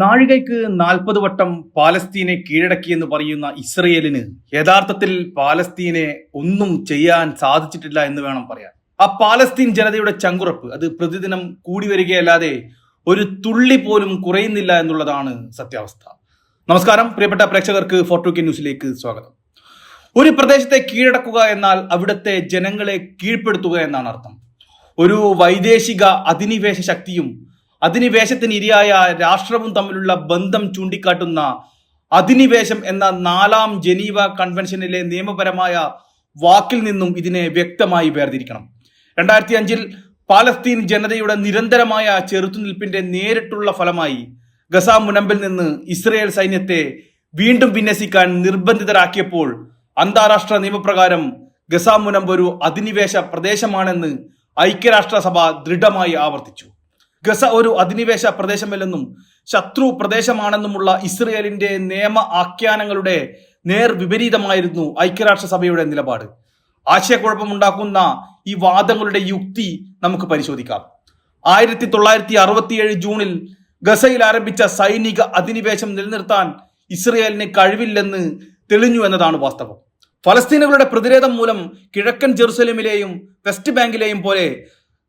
നാഴികയ്ക്ക് നാൽപ്പത് വട്ടം പാലസ്തീനെ കീഴടക്കിയെന്ന് പറയുന്ന ഇസ്രയേലിന് യഥാർത്ഥത്തിൽ പാലസ്തീനെ ഒന്നും ചെയ്യാൻ സാധിച്ചിട്ടില്ല എന്ന് വേണം പറയാൻ. ആ പാലസ്തീൻ ജനതയുടെ ചങ്കുറപ്പ് അത് പ്രതിദിനം കൂടി വരികയല്ലാതെ ഒരു തുള്ളി പോലും കുറയുന്നില്ല എന്നുള്ളതാണ് സത്യാവസ്ഥ. നമസ്കാരം പ്രിയപ്പെട്ട പ്രേക്ഷകർക്ക് ഫോർട്ടു കെ ന്യൂസിലേക്ക് സ്വാഗതം. ഒരു പ്രദേശത്തെ കീഴടക്കുക എന്നാൽ അവിടുത്തെ ജനങ്ങളെ കീഴ്പ്പെടുത്തുക എന്നാണ് അർത്ഥം. ഒരു വൈദേശിക അധിനിവേശ ശക്തിയും അധിനിവേശത്തിന് ഇരയായ രാഷ്ട്രവും തമ്മിലുള്ള ബന്ധം ചൂണ്ടിക്കാട്ടുന്ന അധിനിവേശം എന്ന നാലാം ജനീവ കൺവെൻഷനിലെ നിയമപരമായ വാക്കിൽ നിന്നും ഇതിനെ വ്യക്തമായി വേർതിരിക്കണം. രണ്ടായിരത്തി അഞ്ചിൽ പാലസ്തീൻ ജനതയുടെ നിരന്തരമായ ചെറുത്തുനിൽപ്പിന്റെ നേരിട്ടുള്ള ഫലമായി ഗസ മുനമ്പിൽ നിന്ന് ഇസ്രയേൽ സൈന്യത്തെ വീണ്ടും വിന്യസിക്കാൻ നിർബന്ധിതരാക്കിയപ്പോൾ അന്താരാഷ്ട്ര നിയമപ്രകാരം ഗസ മുനമ്പ് ഒരു അധിനിവേശ പ്രദേശമാണെന്ന് ഐക്യരാഷ്ട്രസഭ ദൃഢമായി ആവർത്തിച്ചു. ഗസ ഒരു അധിനിവേശ പ്രദേശമല്ലെന്നും ശത്രു പ്രദേശമാണെന്നുമുള്ള ഇസ്രയേലിന്റെ നിയമ ആഖ്യാനങ്ങളുടെ നേർ വിപരീതമായിരുന്നു ഐക്യരാഷ്ട്രസഭയുടെ നിലപാട്. ആശയക്കുഴപ്പമുണ്ടാക്കുന്ന ഈ വാദങ്ങളുടെ യുക്തി നമുക്ക് പരിശോധിക്കാം. ആയിരത്തി തൊള്ളായിരത്തി അറുപത്തിയേഴ് ജൂണിൽ ഗസയിൽ ആരംഭിച്ച സൈനിക അധിനിവേശം നിലനിർത്താൻ ഇസ്രയേലിന് കഴിവില്ലെന്ന് തെളിഞ്ഞു എന്നതാണ് വാസ്തവം. ഫലസ്തീനുകളുടെ പ്രതിരോധം മൂലം കിഴക്കൻ ജെറുസലേമിലെയും വെസ്റ്റ് ബാങ്കിലെയും പോലെ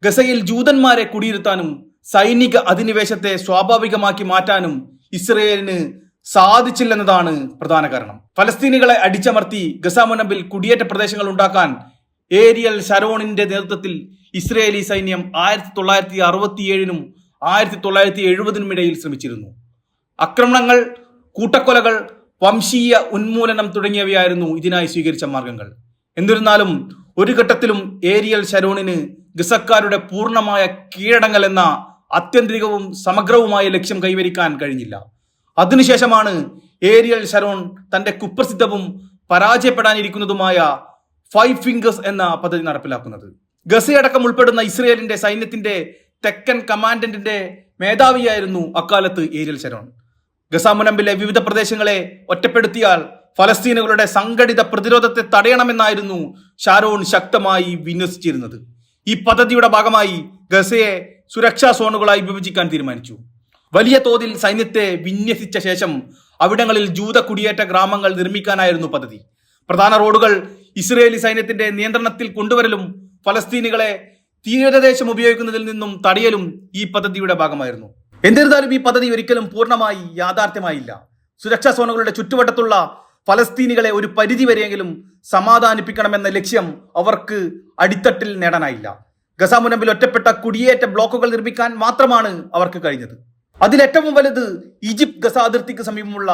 ഗസയിൽ ജൂതന്മാരെ കുടിയിരുത്താനും സൈനിക അധിനിവേശത്തെ സ്വാഭാവികമാക്കി മാറ്റാനും ഇസ്രയേലിന് സാധിച്ചില്ലെന്നതാണ് പ്രധാന കാരണം. ഫലസ്തീനികളെ അടിച്ചമർത്തി ഗസാമുനമ്പിൽ കുടിയേറ്റ പ്രദേശങ്ങൾ ഉണ്ടാക്കാൻ ഏരിയൽ ശരോണിന്റെ നേതൃത്വത്തിൽ ഇസ്രയേലി സൈന്യം ആയിരത്തി തൊള്ളായിരത്തി അറുപത്തിയേഴിനും ആയിരത്തി തൊള്ളായിരത്തി എഴുപതിനും ഇടയിൽ ശ്രമിച്ചിരുന്നു. ആക്രമണങ്ങൾ കൂട്ടക്കൊലകൾ വംശീയ ഉന്മൂലനം തുടങ്ങിയവയായിരുന്നു ഇതിനായി സ്വീകരിച്ച മാർഗങ്ങൾ. എന്നിരുന്നാലും ഒരു ഘട്ടത്തിലും ഏരിയൽ ശരോണിന് ഗസക്കാരുടെ പൂർണമായ കീഴടങ്ങൽ എന്ന അത്യന്തികവും സമഗ്രവുമായ ലക്ഷ്യം കൈവരിക്കാൻ കഴിഞ്ഞില്ല. അതിനുശേഷമാണ് ഏരിയൽ ശരോൺ തന്റെ കുപ്രസിദ്ധവും പരാജയപ്പെടാനിരിക്കുന്നതുമായ ഫൈവ് ഫിംഗേഴ്സ് എന്ന പദ്ധതി നടപ്പിലാക്കുന്നത്. ഗസയടക്കം ഉൾപ്പെടുന്ന ഇസ്രയേലിന്റെ സൈന്യത്തിന്റെ തെക്കൻ കമാൻഡന്റിന്റെ മേധാവിയായിരുന്നു അക്കാലത്ത് ഏരിയൽ ശരോൺ. ഗസാമുനമ്പിലെ വിവിധ പ്രദേശങ്ങളെ ഒറ്റപ്പെടുത്തിയാൽ ഫലസ്തീനുകളുടെ സംഘടിത പ്രതിരോധത്തെ തടയണമെന്നായിരുന്നു ഷാരോൺ ശക്തമായി വിന്യസിച്ചിരുന്നത്. ഈ പദ്ധതിയുടെ ഭാഗമായി ഗസയെ സുരക്ഷാ സോണുകളായി വിഭജിക്കാൻ തീരുമാനിച്ചു. വലിയ തോതിൽ സൈന്യത്തെ വിന്യസിച്ച ശേഷം അവിടങ്ങളിൽ ജൂത കുടിയേറ്റ ഗ്രാമങ്ങൾ നിർമ്മിക്കാനായിരുന്നു പദ്ധതി. പ്രധാന റോഡുകൾ ഇസ്രയേലി സൈന്യത്തിന്റെ നിയന്ത്രണത്തിൽ കൊണ്ടുവരലും ഫലസ്തീനികളെ തീരദേശം ഉപയോഗിക്കുന്നതിൽ നിന്നും തടയലും ഈ പദ്ധതിയുടെ ഭാഗമായിരുന്നു. എന്നിരുന്നാലും ഈ പദ്ധതി ഒരിക്കലും പൂർണമായി യാഥാർത്ഥ്യമായില്ല. സുരക്ഷാ സോണുകളുടെ ചുറ്റുവട്ടത്തുള്ള ഫലസ്തീനികളെ ഒരു പരിധി പരിധിവരെയെങ്കിലും സമാധാനിപ്പിക്കണമെന്ന ലക്ഷ്യം അവർക്ക് അടിത്തട്ടിൽ നേടാനായില്ല. ഗസ മുനമ്പിൽ ഒറ്റപ്പെട്ട കുടിയേറ്റ ബ്ലോക്കുകൾ നിർമ്മിക്കാൻ മാത്രമാണ് അവർക്ക് കഴിഞ്ഞത്. അതിലേറ്റവും വലുത് ഈജിപ്ത് ഗസ അതിർത്തിക്ക് സമീപമുള്ള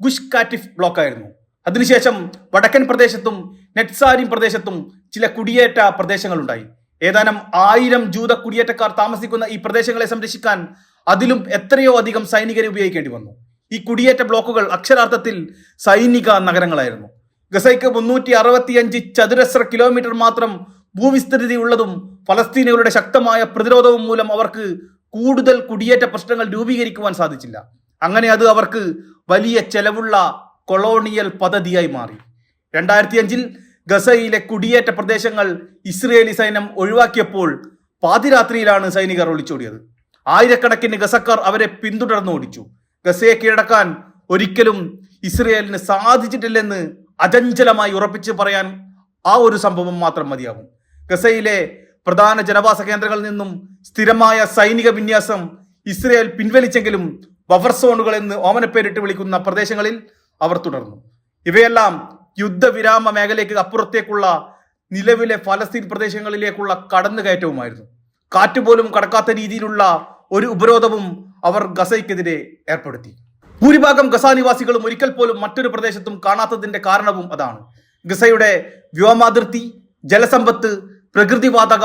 ഗുഷ്കാറ്റിഫ് ബ്ലോക്ക് ആയിരുന്നു അതിനുശേഷം വടക്കൻ പ്രദേശത്തും നെറ്റ്സാരിം പ്രദേശത്തും ചില കുടിയേറ്റ പ്രദേശങ്ങളുണ്ടായി. ഏതാനും ആയിരം ജൂത കുടിയേറ്റക്കാർ താമസിക്കുന്ന ഈ പ്രദേശങ്ങളെ സംരക്ഷിക്കാൻ അതിലും എത്രയോ അധികം സൈനികരെ ഉപയോഗിക്കേണ്ടി വന്നു. ഈ കുടിയേറ്റ ബ്ലോക്കുകൾ അക്ഷരാർത്ഥത്തിൽ സൈനിക നഗരങ്ങളായിരുന്നു. ഗസയ്ക്ക് മുന്നൂറ്റി അറുപത്തിയഞ്ച് ചതുരശ്ര കിലോമീറ്റർ മാത്രം ഭൂവിസ്തൃതി ഉള്ളതും ഫലസ്തീനുകളുടെ ശക്തമായ പ്രതിരോധവും മൂലം അവർക്ക് കൂടുതൽ കുടിയേറ്റ പ്രശ്നങ്ങൾ രൂപീകരിക്കുവാൻ സാധിച്ചില്ല. അങ്ങനെ അത് അവർക്ക് വലിയ ചെലവുള്ള കൊളോണിയൽ പദ്ധതിയായി മാറി. രണ്ടായിരത്തി അഞ്ചിൽ ഗസയിലെ കുടിയേറ്റ പ്രദേശങ്ങൾ ഇസ്രയേലി സൈന്യം ഒഴിവാക്കിയപ്പോൾ പാതിരാത്രിയിലാണ് സൈനികർ ഒളിച്ചോടിയത്. ആയിരക്കണക്കിന് ഗസക്കാർ അവരെ പിന്തുടർന്ന് ഓടിച്ചു. ഗസയെ കീഴടക്കാൻ ഒരിക്കലും ഇസ്രയേലിന് സാധിച്ചിട്ടില്ലെന്ന് അചഞ്ചലമായി ഉറപ്പിച്ച് പറയാൻ ആ ഒരു സംഭവം മാത്രം മതിയാകും. ഗസയിലെ പ്രധാന ജനവാസ കേന്ദ്രങ്ങളിൽ നിന്നും സ്ഥിരമായ സൈനിക വിന്യാസം ഇസ്രയേൽ പിൻവലിച്ചെങ്കിലും ബഫർ സോണുകൾ എന്ന് ഓമനപ്പേരിട്ട് വിളിക്കുന്ന പ്രദേശങ്ങളിൽ അവർ തുടർന്നു. ഇവയെല്ലാം യുദ്ധവിരാമ മേഖലയ്ക്ക് അപ്പുറത്തേക്കുള്ള നിലവിലെ ഫലസ്തീൻ പ്രദേശങ്ങളിലേക്കുള്ള കടന്നുകയറ്റവുമായിരുന്നു. കാറ്റുപോലും കടക്കാത്ത രീതിയിലുള്ള ഒരു ഉപരോധവും അവർ ഗസയ്ക്കെതിരെ ഏർപ്പെടുത്തി. ഭൂരിഭാഗം ഗസ നിവാസികളും ഒരിക്കൽ പോലും മറ്റൊരു പ്രദേശത്തും കാണാത്തതിന്റെ കാരണവും അതാണ്. ഗസയുടെ വ്യോമാതിർത്തി ജലസമ്പത്ത് പ്രകൃതിവാതക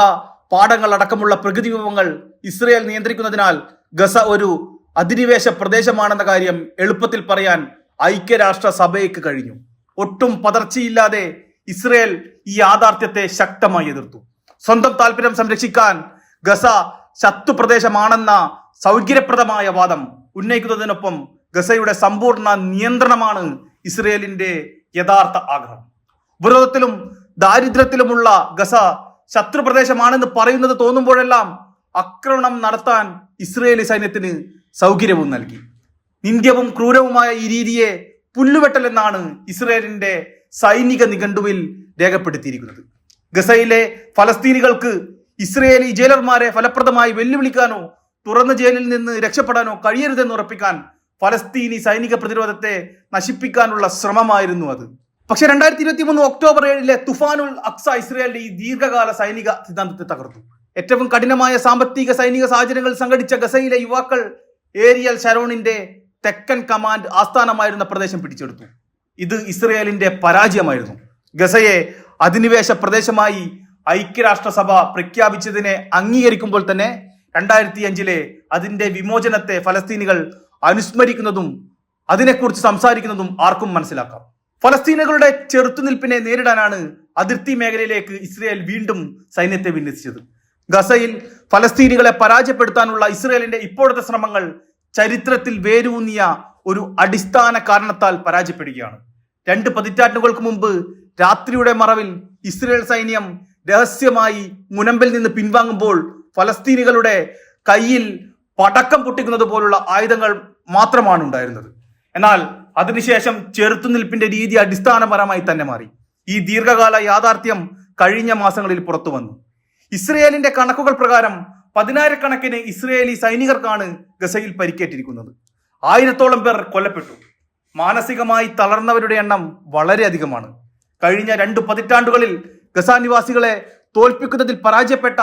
പാടങ്ങൾ അടക്കമുള്ള പ്രകൃതി വിഭവങ്ങൾ ഇസ്രയേൽ നിയന്ത്രിക്കുന്നതിനാൽ ഗസ ഒരു അധിനിവേശ പ്രദേശമാണെന്ന കാര്യം എളുപ്പത്തിൽ പറയാൻ ഐക്യരാഷ്ട്ര സഭയ്ക്ക് കഴിഞ്ഞു. ഒട്ടും പതർച്ചയില്ലാതെ ഇസ്രയേൽ ഈ യാഥാർത്ഥ്യത്തെ ശക്തമായി എതിർത്തു. സ്വന്തം താല്പര്യം സംരക്ഷിക്കാൻ ഗസ ശത്രുപ്രദേശമാണെന്ന സൗകര്യപ്രദമായ വാദം ഉന്നയിക്കുന്നതിനൊപ്പം ഗസയുടെ സമ്പൂർണ നിയന്ത്രണമാണ് ഇസ്രയേലിന്റെ യഥാർത്ഥ ആഗ്രഹം. ഉപരോധത്തിലും ദാരിദ്ര്യത്തിലുമുള്ള ഗസ ശത്രുപ്രദേശമാണെന്ന് പറയുന്നത് തോന്നുമ്പോഴെല്ലാം ആക്രമണം നടത്താൻ ഇസ്രയേലി സൈന്യത്തിന് സൗകര്യവും നൽകി. നിന്ദ്യവും ക്രൂരവുമായ ഈ രീതിയെ പുല്ലുവെട്ടൽ എന്നാണ് ഇസ്രയേലിന്റെ സൈനിക നിഘണ്ടുവിൽ രേഖപ്പെടുത്തിയിരിക്കുന്നത്. ഗസയിലെ ഫലസ്തീനികൾക്ക് ഇസ്രയേലി ജയിലർമാരെ ഫലപ്രദമായി വെല്ലുവിളിക്കാനോ തുറന്ന ജയിലിൽ നിന്ന് രക്ഷപ്പെടാനോ കഴിയരുതെന്ന് ഉറപ്പിക്കാൻ ഫലസ്തീനി സൈനിക പ്രതിരോധത്തെ നശിപ്പിക്കാനുള്ള ശ്രമമായിരുന്നു അത്. പക്ഷെ രണ്ടായിരത്തി ഇരുപത്തി മൂന്ന് ഒക്ടോബർ ഏഴിലെ തുഫാനുൽ അക്സ ഇസ്രയേലിന്റെ ഈ ദീർഘകാല സൈനിക സിദ്ധാന്തത്തെ തകർത്തു. ഏറ്റവും കഠിനമായ സാമ്പത്തിക സൈനിക സാഹചര്യങ്ങൾ സംഘടിച്ച ഗസയിലെ യുവാക്കൾ ഏരിയൽ ഷരോണിന്റെ തെക്കൻ കമാൻഡ് ആസ്ഥാനമായിരുന്ന പ്രദേശം പിടിച്ചെടുത്തു. ഇത് ഇസ്രയേലിന്റെ പരാജയമായിരുന്നു. ഗസയെ അധിനിവേശ പ്രദേശമായി ഐക്യരാഷ്ട്രസഭ പ്രഖ്യാപിച്ചതിനെ അംഗീകരിക്കുമ്പോൾ തന്നെ രണ്ടായിരത്തി അഞ്ചിലെ അതിന്റെ വിമോചനത്തെ ഫലസ്തീനികൾ അനുസ്മരിക്കുന്നതും അതിനെക്കുറിച്ച് സംസാരിക്കുന്നതും ആർക്കും മനസ്സിലാക്കാം. ഫലസ്തീനുകളുടെ ചെറുത്തുനിൽപ്പിനെ നേരിടാനാണ് അതിർത്തി മേഖലയിലേക്ക് ഇസ്രയേൽ വീണ്ടും സൈന്യത്തെ വിന്യസിച്ചത്. ഗസയിൽ ഫലസ്തീനികളെ പരാജയപ്പെടുത്താനുള്ള ഇസ്രയേലിന്റെ ഇപ്പോഴത്തെ ശ്രമങ്ങൾ ചരിത്രത്തിൽ വേരൂന്നിയ ഒരു അടിസ്ഥാന കാരണത്താൽ പരാജയപ്പെടുകയാണ്. രണ്ട് പതിറ്റാണ്ടുകൾക്ക് മുമ്പ് രാത്രിയുടെ മറവിൽ ഇസ്രയേൽ സൈന്യം രഹസ്യമായി മുനമ്പിൽ നിന്ന് പിൻവാങ്ങുമ്പോൾ ഫലസ്തീനികളുടെ കയ്യിൽ പടക്കം പൊട്ടിക്കുന്നത് പോലുള്ള ആയുധങ്ങൾ മാത്രമാണ് ഉണ്ടായിരുന്നത് എന്നാൽ അതിനുശേഷം ചെറുത്തുനിൽപ്പിന്റെ രീതി അടിസ്ഥാനപരമായി തന്നെ മാറി. ഈ ദീർഘകാല യാഥാർത്ഥ്യം കഴിഞ്ഞ മാസങ്ങളിൽ പുറത്തു വന്നു. ഇസ്രയേലിന്റെ കണക്കുകൾ പ്രകാരം പതിനായിരക്കണക്കിന് ഇസ്രയേലി സൈനികർക്കാണ് ഗസയിൽ പരിക്കേറ്റിരിക്കുന്നത്. ആയിരത്തോളം പേർ കൊല്ലപ്പെട്ടു. മാനസികമായി തളർന്നവരുടെ എണ്ണം വളരെയധികമാണ്. കഴിഞ്ഞ രണ്ട് പതിറ്റാണ്ടുകളിൽ ഗസ നിവാസികളെ തോൽപ്പിക്കുന്നതിൽ പരാജയപ്പെട്ട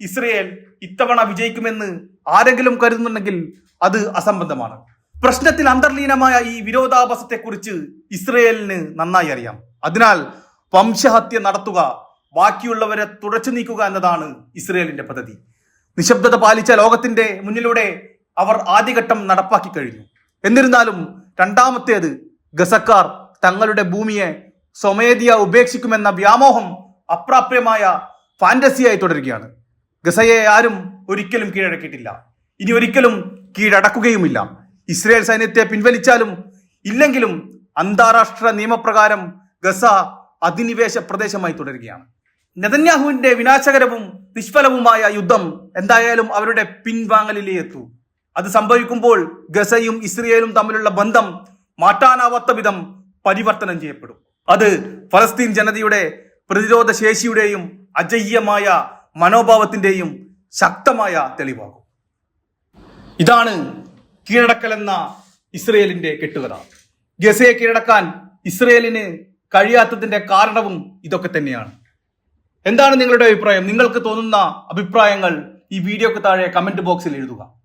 ഇസ്രയേൽ ഇത്തവണ വിജയിക്കുമെന്ന് ആരെങ്കിലും കരുതുന്നുണ്ടെങ്കിൽ അത് അസംബന്ധമാണ്. പ്രശ്നത്തിൽ അന്തർലീനമായ ഈ വിരോധാഭാസത്തെക്കുറിച്ച് ഇസ്രയേലിന് നന്നായി അറിയാം. അതിനാൽ വംശഹത്യ നടത്തുക ബാക്കിയുള്ളവരെ തുടച്ചു നീക്കുക എന്നതാണ് ഇസ്രയേലിന്റെ പദ്ധതി. നിശബ്ദത പാലിച്ച ലോകത്തിന്റെ മുന്നിലൂടെ അവർ ആദ്യഘട്ടം നടപ്പാക്കി കഴിഞ്ഞു. എന്നിരുന്നാലും രണ്ടാമത്തേത് ഗസക്കാർ തങ്ങളുടെ ഭൂമിയെ സ്വമേധിയ ഉപേക്ഷിക്കുമെന്ന വ്യാമോഹം അപ്രാപ്യമായ ഫാന്റസിയായി തുടരുകയാണ്. ഗസയെ ആരും ഒരിക്കലും കീഴടക്കിയിട്ടില്ല. ഇനി ഒരിക്കലും കീഴടക്കുകയുമില്ല. ഇസ്രയേൽ സൈന്യത്തെ പിൻവലിച്ചാലും ഇല്ലെങ്കിലും അന്താരാഷ്ട്ര നിയമപ്രകാരം ഗസ അധിനിവേശ പ്രദേശമായി തുടരുകയാണ്. നെതന്യാഹുവിന്റെ വിനാശകരവും നിഷ്ഫലവുമായ യുദ്ധം എന്തായാലും അവരുടെ പിൻവാങ്ങലിലേ എത്തൂ. അത് സംഭവിക്കുമ്പോൾ ഗസയും ഇസ്രയേലും തമ്മിലുള്ള ബന്ധം മാറ്റാനാവാത്ത വിധം പരിവർത്തനം ചെയ്യപ്പെടും. അത് ഫലസ്തീൻ ജനതയുടെ പ്രതിരോധ ശേഷിയുടെയും അജയ്യമായ മനോഭാവത്തിന്റെയും ശക്തമായ തെളിവാകും. ഇതാണ് കീഴടക്കൽ എന്ന ഇസ്രയേലിന്റെ കെട്ടുകഥ. ഗസയെ കീഴടക്കാൻ ഇസ്രയേലിന് കഴിയാത്തതിന്റെ കാരണവും ഇതൊക്കെ തന്നെയാണ്. എന്താണ് നിങ്ങളുടെ അഭിപ്രായം? നിങ്ങൾക്ക് തോന്നുന്ന അഭിപ്രായങ്ങൾ ഈ വീഡിയോക്ക് താഴെ കമന്റ് ബോക്സിൽ എഴുതുക.